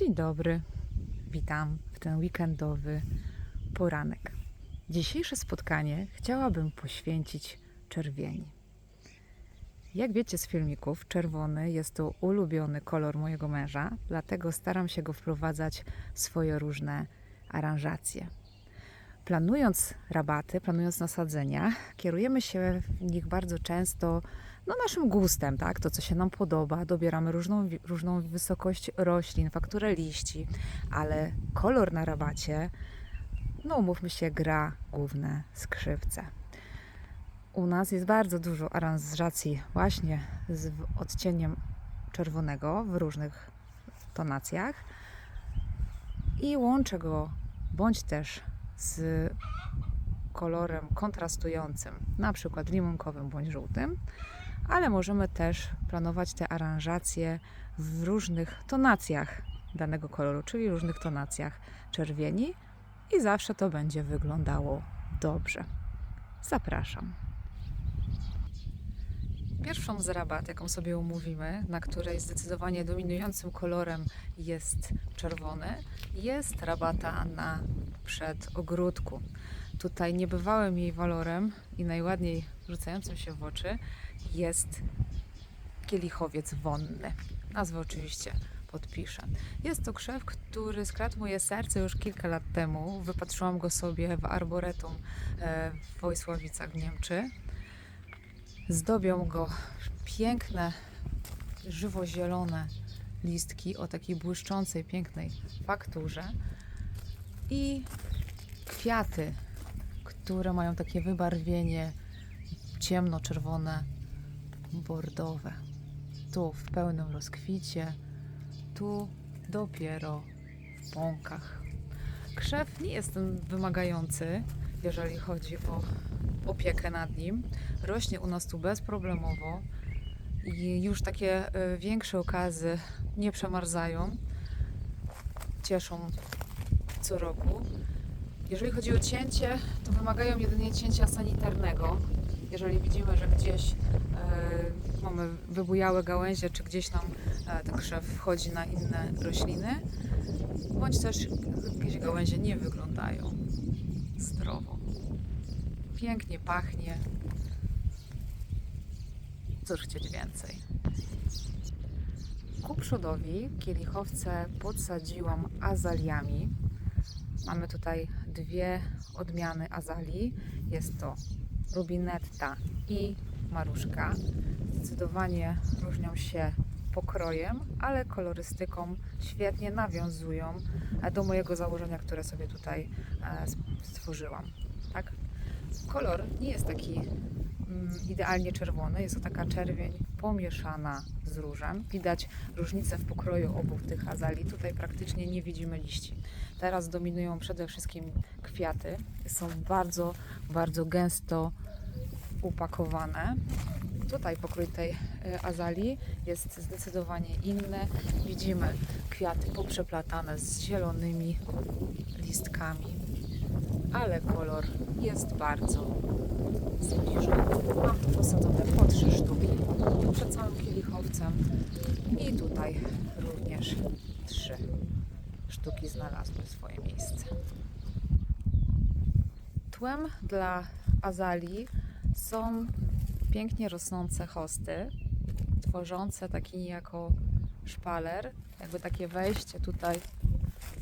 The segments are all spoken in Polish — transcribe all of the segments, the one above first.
Dzień dobry, witam w ten weekendowy poranek. Dzisiejsze spotkanie chciałabym poświęcić czerwieni. Jak wiecie z filmików, czerwony jest to ulubiony kolor mojego męża, dlatego staram się go wprowadzać w swoje różne aranżacje. Planując rabaty, planując nasadzenia, kierujemy się w nich bardzo często no, naszym gustem, tak? To, co się nam podoba, dobieramy różną, różną wysokość roślin, fakturę liści, ale kolor na rabacie, no umówmy się, gra główne skrzypce. U nas jest bardzo dużo aranżacji właśnie z odcieniem czerwonego w różnych tonacjach i łączę go bądź też z kolorem kontrastującym, na przykład limonkowym bądź żółtym, ale możemy też planować te aranżacje w różnych tonacjach danego koloru, czyli różnych tonacjach czerwieni i zawsze to będzie wyglądało dobrze. Zapraszam. Pierwszą z rabat, jaką sobie umówimy, na której zdecydowanie dominującym kolorem jest czerwony, jest rabata na przedogródku. Tutaj niebywałym jej walorem i najładniej rzucającym się w oczy jest kielichowiec wonny. Nazwę oczywiście podpiszę. Jest to krzew, który skradł moje serce już kilka lat temu. Wypatrzyłam go sobie w arboretum e, w Wojsławicach w Niemczy. Zdobią go piękne, żywo-zielone listki o takiej błyszczącej, pięknej fakturze i kwiaty, które mają takie wybarwienie ciemno-czerwone, bordowe. Tu w pełnym rozkwicie, tu dopiero w pąkach. Krzew nie jest wymagający, jeżeli chodzi o opiekę nad nim. Rośnie u nas tu bezproblemowo i już takie e, większe okazy nie przemarzają. Cieszą co roku. Jeżeli chodzi o cięcie, to wymagają jedynie cięcia sanitarnego. Jeżeli widzimy, że gdzieś e, mamy wybujałe gałęzie, czy gdzieś nam e, ten krzew wchodzi na inne rośliny, bądź też jakieś gałęzie nie wyglądają zdrowo. Pięknie pachnie. Cóż chcieć więcej. Ku przodowi kielichowce podsadziłam azaliami. Mamy tutaj dwie odmiany azalii. Jest to rubinetta i maruszka. Zdecydowanie różnią się pokrojem, ale kolorystyką świetnie nawiązują e, do mojego założenia, które sobie tutaj e, stworzyłam. Tak? Kolor nie jest taki idealnie czerwony, jest to taka czerwień pomieszana z różem. Widać różnicę w pokroju obu tych azalii. Tutaj praktycznie nie widzimy liści. Teraz dominują przede wszystkim kwiaty. Są bardzo, bardzo gęsto upakowane. Tutaj pokrój tej e, azalii jest zdecydowanie inny. Widzimy kwiaty poprzeplatane z zielonymi listkami, ale kolor jest bardzo zbliżony. Mam tu posadzone po trzy sztuki przed całym kielichowcem i tutaj również trzy sztuki znalazły swoje miejsce. Tłem dla azalii są pięknie rosnące hosty, tworzące taki niejako szpaler, jakby takie wejście tutaj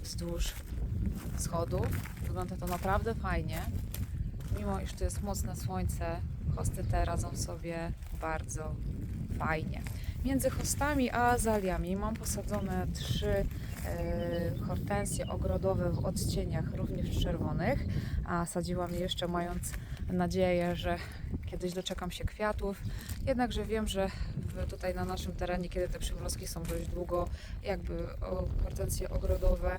wzdłuż schodów. Wygląda to naprawdę fajnie. Mimo iż tu jest mocne słońce, hosty te radzą sobie bardzo fajnie. Między hostami a azaliami mam posadzone trzy e, hortensje ogrodowe w odcieniach również czerwonych, a sadziłam je jeszcze mając nadzieję, że kiedyś doczekam się kwiatów. Jednakże wiem, że tutaj na naszym terenie, kiedy te przymrozki są dość długo, jakby hortensje ogrodowe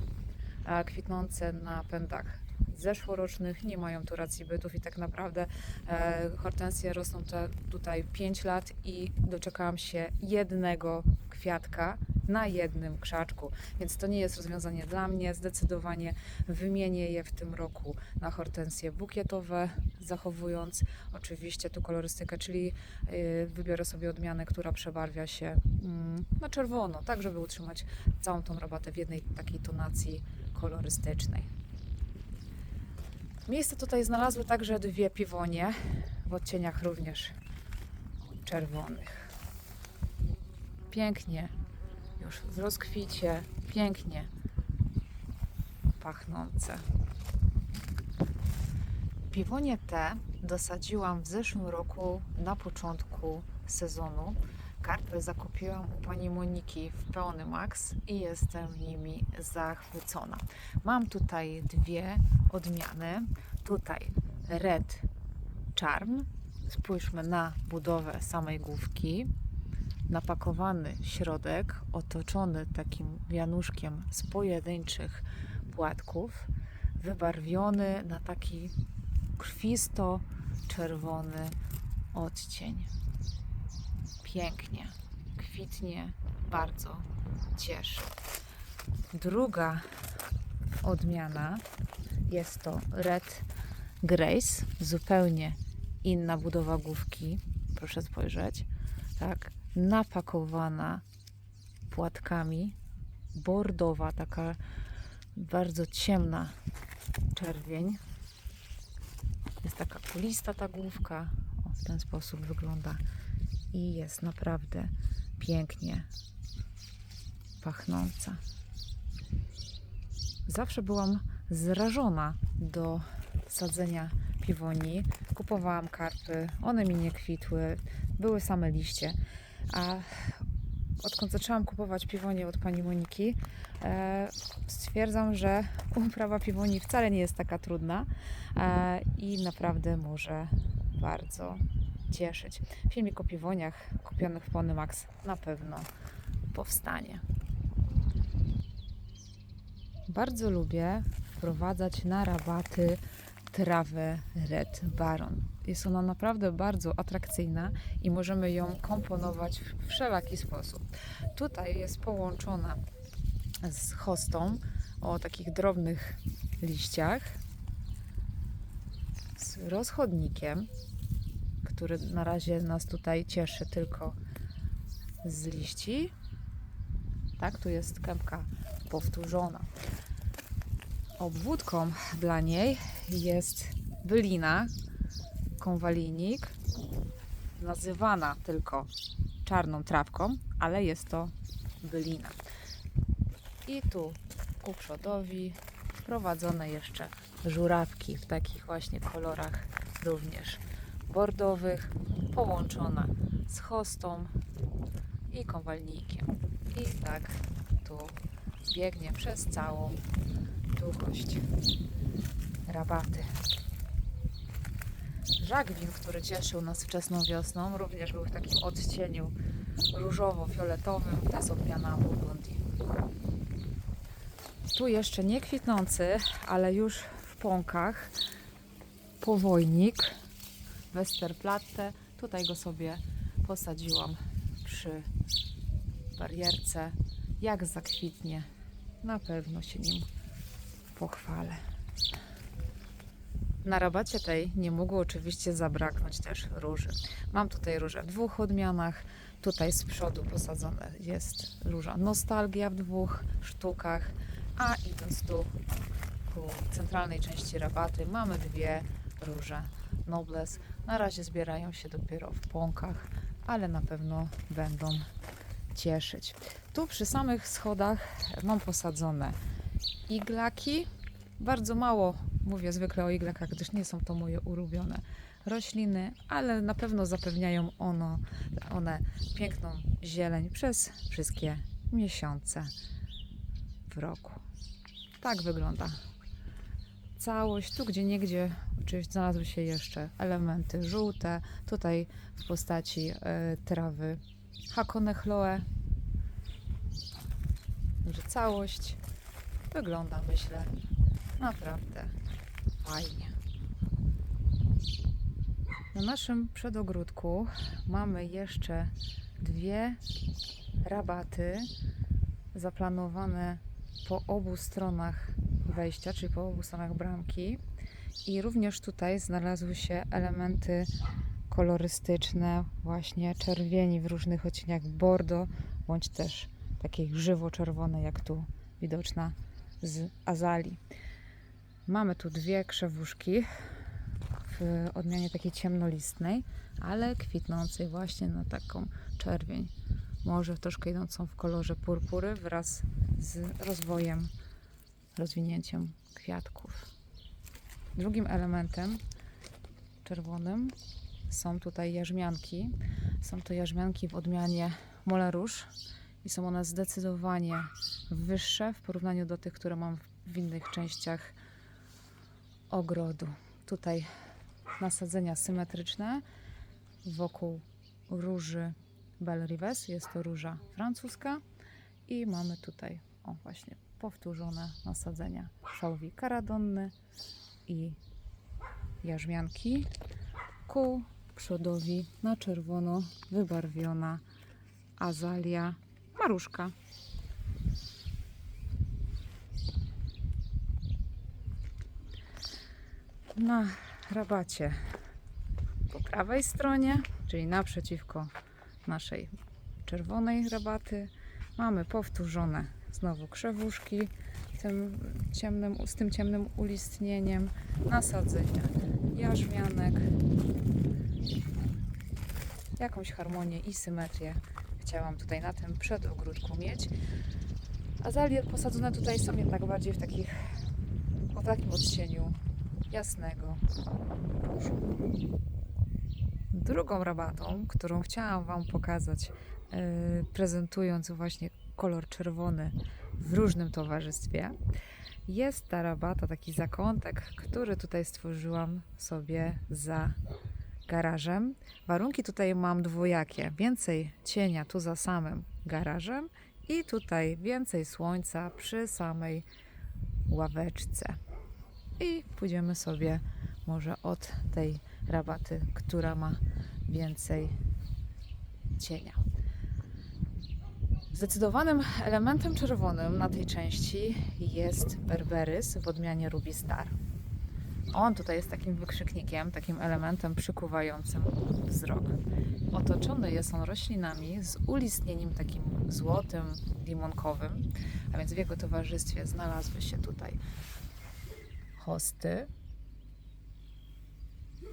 kwitnące na pędach zeszłorocznych nie mają tu racji bytów i tak naprawdę e, hortensje rosną te, tutaj 5 lat i doczekałam się jednego kwiatka na jednym krzaczku. Więc to nie jest rozwiązanie dla mnie. Zdecydowanie wymienię je w tym roku na hortensje bukietowe, zachowując oczywiście tu kolorystykę, czyli yy, wybiorę sobie odmianę, która przebarwia się mm, na czerwono, tak żeby utrzymać całą tą rabatę w jednej takiej tonacji kolorystycznej. Miejsce tutaj znalazły także dwie piwonie w odcieniach również czerwonych. Pięknie, już w rozkwicie, pięknie pachnące. Piwonie te dosadziłam w zeszłym roku na początku sezonu. Karpy zakupiłam u pani Moniki w Peony Max i jestem nimi zachwycona. Mam tutaj dwie odmiany. Tutaj Red Charm. Spójrzmy na budowę samej główki. Napakowany środek, otoczony takim wianuszkiem z pojedynczych płatków, wybarwiony na taki krwisto-czerwony odcień. Pięknie, kwitnie, bardzo cieszy. Druga odmiana jest to Red Grace, zupełnie inna budowa główki. Proszę spojrzeć, tak, napakowana płatkami, bordowa, taka bardzo ciemna czerwień. Jest taka kulista ta główka, o, w ten sposób wygląda i jest naprawdę pięknie pachnąca. Zawsze byłam zrażona do sadzenia piwoni. Kupowałam karpy, one mi nie kwitły, były same liście. A odkąd zaczęłam kupować piwonie od pani Moniki, e, stwierdzam, że uprawa piwoni wcale nie jest taka trudna e, i naprawdę może bardzo cieszyć. Filmik o piwoniach kupionych w Pony Max na pewno powstanie. Bardzo lubię wprowadzać na rabaty trawę Red Baron. Jest ona naprawdę bardzo atrakcyjna i możemy ją komponować w wszelaki sposób. Tutaj jest połączona z hostą o takich drobnych liściach, z rozchodnikiem, który na razie nas tutaj cieszy tylko z liści. Tak, tu jest kępka powtórzona. Obwódką dla niej jest bylina, konwalijnik, nazywana tylko czarną trawką, ale jest to bylina. I tu ku przodowi wprowadzone jeszcze żurawki w takich właśnie kolorach również bordowych, połączona z hostą i kowalnikiem. I tak tu biegnie przez całą długość rabaty. Żagwin, który cieszył nas wczesną wiosną, również był w takim odcieniu różowo-fioletowym. To jest odmiana Burgundii. Tu jeszcze nie kwitnący, ale już w pąkach powojnik Westerplatte. Tutaj go sobie posadziłam przy barierce. Jak zakwitnie, na pewno się nim pochwalę. Na rabacie tej nie mogło oczywiście zabraknąć też róży. Mam tutaj róże w dwóch odmianach. Tutaj z przodu posadzone jest róża Nostalgia w dwóch sztukach, a idąc tu ku centralnej części rabaty mamy dwie róże Nobles. Na razie zbierają się dopiero w pąkach, ale na pewno będą cieszyć. Tu przy samych schodach mam posadzone iglaki. Bardzo mało mówię zwykle o iglakach, gdyż nie są to moje ulubione rośliny, ale na pewno zapewniają ono, one piękną zieleń przez wszystkie miesiące w roku. Tak wygląda całość. Tu gdzie niegdzie oczywiście znalazły się jeszcze elementy żółte. Tutaj w postaci e, trawy Hakone Chloe. Także całość wygląda myślę naprawdę fajnie. Na naszym przedogródku mamy jeszcze dwie rabaty zaplanowane po obu stronach wejścia, czyli po obu stronach bramki. I również tutaj znalazły się elementy kolorystyczne, właśnie czerwieni w różnych odcieniach bordo, bądź też takiej żywo-czerwonej, jak tu widoczna z azalii. Mamy tu dwie krzewuszki w odmianie takiej ciemnolistnej, ale kwitnącej właśnie na taką czerwień. Może troszkę idącą w kolorze purpury wraz z rozwojem, rozwinięciem kwiatków. Drugim elementem czerwonym są tutaj jarzmianki. Są to jarzmianki w odmianie Molerusz i są one zdecydowanie wyższe w porównaniu do tych, które mam w innych częściach ogrodu. Tutaj nasadzenia symetryczne wokół róży Belle Rives. Jest to róża francuska i mamy tutaj, o właśnie, powtórzone nasadzenia szałwi karadonny i jarzmianki ku przodowi na czerwono wybarwiona azalia maruszka. Na rabacie po prawej stronie, czyli naprzeciwko naszej czerwonej rabaty, mamy powtórzone znowu krzewuszki tym ciemnym, z tym ciemnym ulistnieniem, nasadzenia jarzmianek, jakąś harmonię i symetrię chciałam tutaj na tym przedogródku mieć. Azalie posadzone tutaj są jednak bardziej w takich, o takim odcieniu jasnego różu. Drugą rabatą, którą chciałam Wam pokazać, yy, prezentując właśnie kolor czerwony w różnym towarzystwie, jest ta rabata, taki zakątek, który tutaj stworzyłam sobie za garażem. Warunki tutaj mam dwojakie. Więcej cienia tu za samym garażem i tutaj więcej słońca przy samej ławeczce. I pójdziemy sobie może od tej rabaty, która ma więcej cienia. Zdecydowanym elementem czerwonym na tej części jest berberys w odmianie Ruby Star. On tutaj jest takim wykrzyknikiem, takim elementem przykuwającym wzrok. Otoczony jest on roślinami z ulistnieniem takim złotym, limonkowym, a więc w jego towarzystwie znalazły się tutaj hosty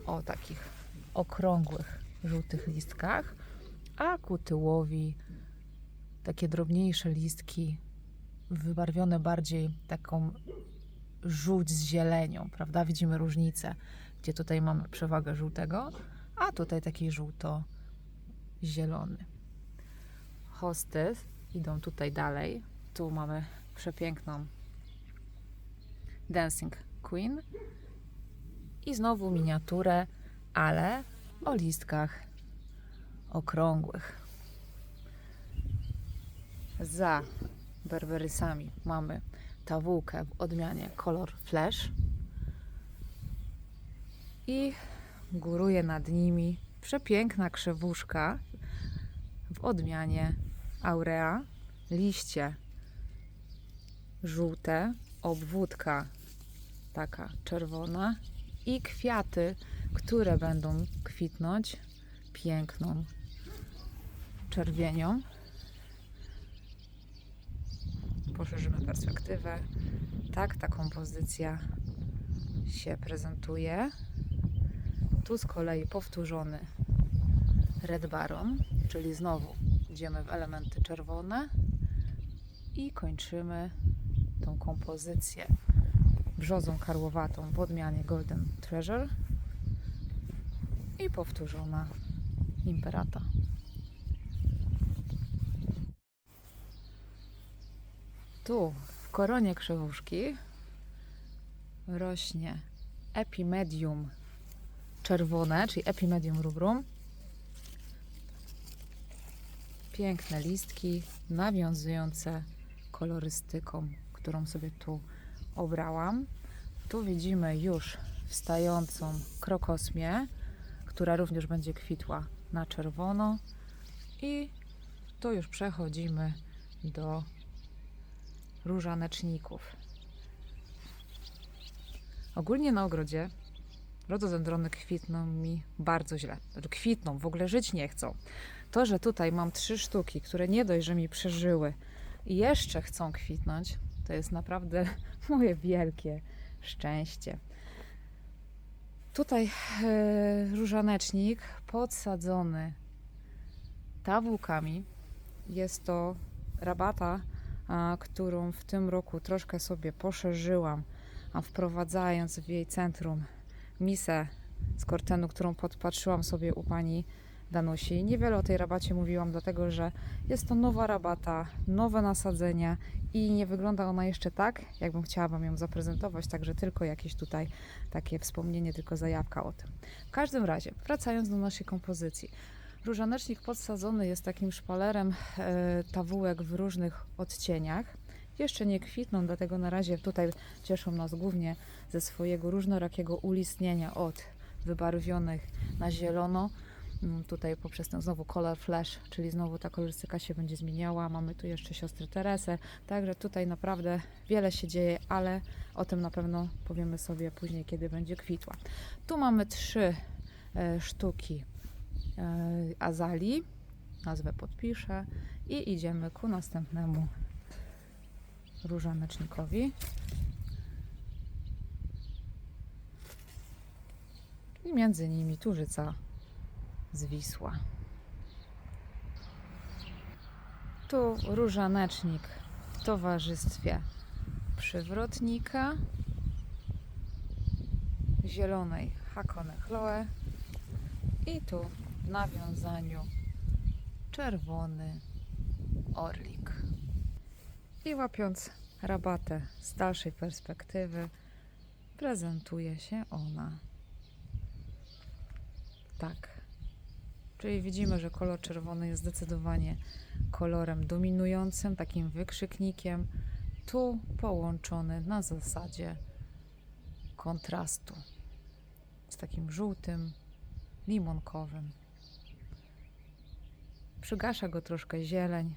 o takich okrągłych, żółtych listkach, a ku tyłowi takie drobniejsze listki, wybarwione bardziej taką żółć z zielenią, prawda? Widzimy różnicę, gdzie tutaj mamy przewagę żółtego, a tutaj taki żółto-zielony. Hosty idą tutaj dalej. Tu mamy przepiękną Dancing Queen i znowu miniaturę, ale o listkach okrągłych. Za berberysami mamy tawułkę w odmianie Color Flash i góruje nad nimi przepiękna krzewuszka w odmianie Aurea. Liście żółte, obwódka taka czerwona i kwiaty, które będą kwitnąć piękną czerwienią. Poszerzymy perspektywę. Tak ta kompozycja się prezentuje. Tu z kolei powtórzony Red Baron, czyli znowu idziemy w elementy czerwone i kończymy tą kompozycję brzozą karłowatą w odmianie Golden Treasure i powtórzona Imperata. Tu w koronie krzewuszki rośnie Epimedium czerwone, czyli Epimedium rubrum. Piękne listki nawiązujące kolorystyką, którą sobie tu obrałam. Tu widzimy już wstającą krokosmię, która również będzie kwitła na czerwono. I tu już przechodzimy do różaneczników. Ogólnie na ogrodzie rododendrony kwitną mi bardzo źle. Znaczy Kwitną, w ogóle żyć nie chcą. To, że tutaj mam trzy sztuki, które nie dość, że mi przeżyły i jeszcze chcą kwitnąć, to jest naprawdę moje wielkie szczęście. Tutaj e, różanecznik podsadzony tawłkami. Jest to rabata, którą w tym roku troszkę sobie poszerzyłam, a wprowadzając w jej centrum misę z kortenu, którą podpatrzyłam sobie u pani Danusi. Niewiele o tej rabacie mówiłam, dlatego że jest to nowa rabata, nowe nasadzenia i nie wygląda ona jeszcze tak, jakbym chciała Wam ją zaprezentować, także tylko jakieś tutaj takie wspomnienie, tylko zajawka o tym. W każdym razie, wracając do naszej kompozycji. Różanecznik podsadzony jest takim szpalerem e, tawułek w różnych odcieniach. Jeszcze nie kwitną, dlatego na razie tutaj cieszą nas głównie ze swojego różnorakiego ulistnienia od wybarwionych na zielono. Mm, Tutaj poprzez ten znowu color flash, czyli znowu ta kolorystyka się będzie zmieniała. Mamy tu jeszcze siostrę Teresę, także tutaj naprawdę wiele się dzieje, ale o tym na pewno powiemy sobie później, kiedy będzie kwitła. Tu mamy trzy e, sztuki e, azalii, nazwę podpiszę i idziemy ku następnemu różanecznikowi. I między nimi tużyca zwisła. Tu różanecznik w towarzystwie przywrotnika, zielonej Hakone Chloe i tu w nawiązaniu czerwony orlik. I łapiąc rabatę z dalszej perspektywy, prezentuje się ona tak. Czyli widzimy, że kolor czerwony jest zdecydowanie kolorem dominującym, takim wykrzyknikiem, tu połączony na zasadzie kontrastu z takim żółtym, limonkowym. Przygasza go troszkę zieleń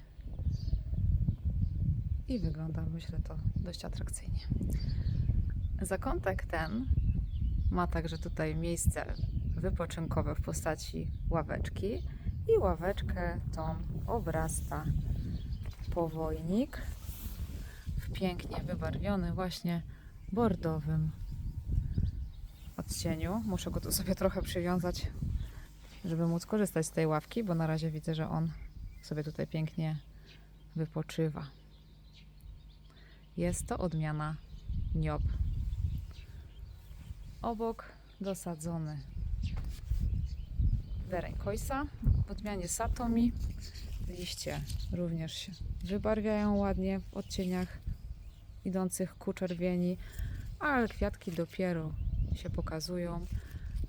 i wygląda, myślę, to dość atrakcyjnie. Zakątek ten ma także tutaj miejsce wypoczynkowe w postaci ławeczki i ławeczkę tą obrasta powojnik w pięknie wybarwiony właśnie bordowym odcieniu. Muszę go tu sobie trochę przywiązać, żeby móc korzystać z tej ławki, bo na razie widzę, że on sobie tutaj pięknie wypoczywa. Jest to odmiana niob. Obok dosadzony dereń kojsa w odmianie Satomi. Liście również się wybarwiają ładnie w odcieniach idących ku czerwieni, ale kwiatki dopiero się pokazują.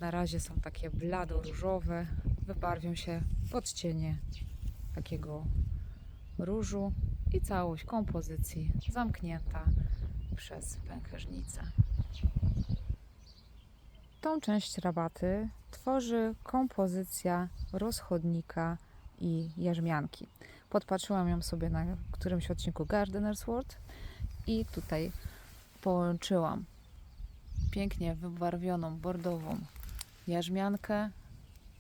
Na razie są takie blado-różowe, wybarwią się w odcienie takiego różu i całość kompozycji zamknięta przez pęchernicę. Tą część rabaty tworzy kompozycja rozchodnika i jarzmianki. Podpatrzyłam ją sobie na którymś odcinku Gardener's World i tutaj połączyłam pięknie wybarwioną bordową jarzmiankę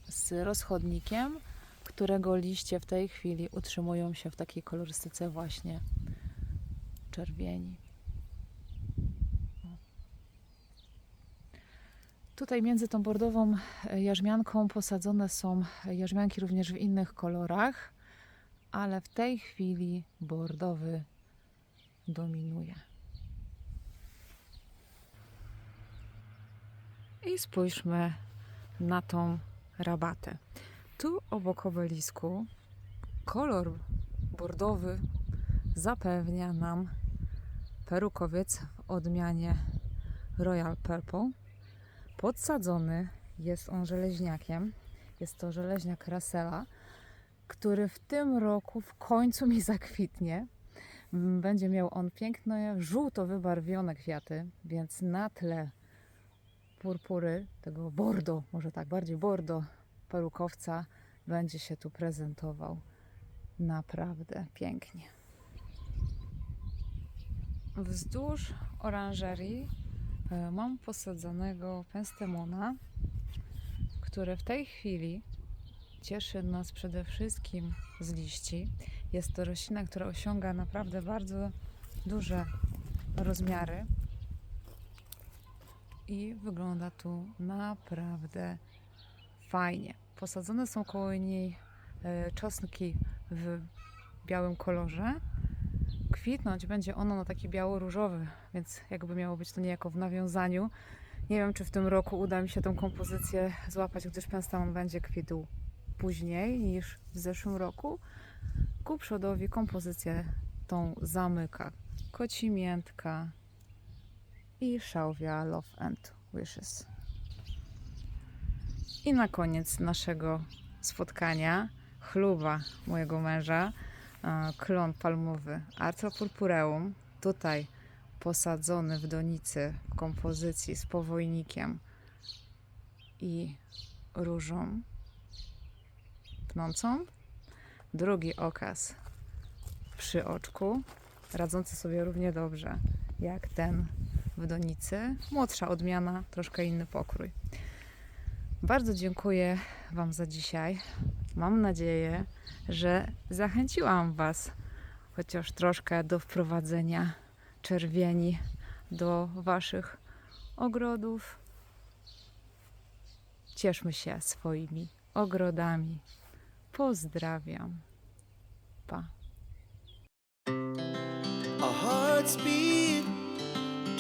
z rozchodnikiem, którego liście w tej chwili utrzymują się w takiej kolorystyce właśnie czerwieni. Tutaj między tą bordową e, jarzmianką posadzone są jarzmianki również w innych kolorach, ale w tej chwili bordowy dominuje. I spójrzmy na tą rabatę. Tu obok obelisku kolor bordowy zapewnia nam perukowiec w odmianie Royal Purple. Podsadzony jest on żeleźniakiem. Jest to żeleźniak Rasela, który w tym roku w końcu mi zakwitnie. Będzie miał on piękne, żółto wybarwione kwiaty, więc na tle purpury, tego bordo, może tak, bardziej bordo perukowca, będzie się tu prezentował naprawdę pięknie. Wzdłuż oranżerii e, mam posadzonego penstemona, który w tej chwili cieszy nas przede wszystkim z liści. Jest to roślina, która osiąga naprawdę bardzo duże rozmiary i wygląda tu naprawdę fajnie. Posadzone są koło niej e, czosnki w białym kolorze. Kwitnąć będzie ono na taki biało-różowy, więc jakby miało być to niejako w nawiązaniu. Nie wiem, czy w tym roku uda mi się tą kompozycję złapać, gdyż penstemon będzie kwitł później niż w zeszłym roku. Ku przodowi kompozycję tą zamyka kocimiętka i szałwia Love and Wishes. I na koniec naszego spotkania chluba mojego męża, e, klon palmowy Arthro purpureum, tutaj posadzony w donicy w kompozycji z powojnikiem i różą pnącą. Drugi okaz przy oczku, radzący sobie równie dobrze jak ten w donicy. Młodsza odmiana, troszkę inny pokrój. Bardzo dziękuję Wam za dzisiaj. Mam nadzieję, że zachęciłam Was chociaż troszkę do wprowadzenia czerwieni do Waszych ogrodów. Cieszmy się swoimi ogrodami. Pozdrawiam. Pa.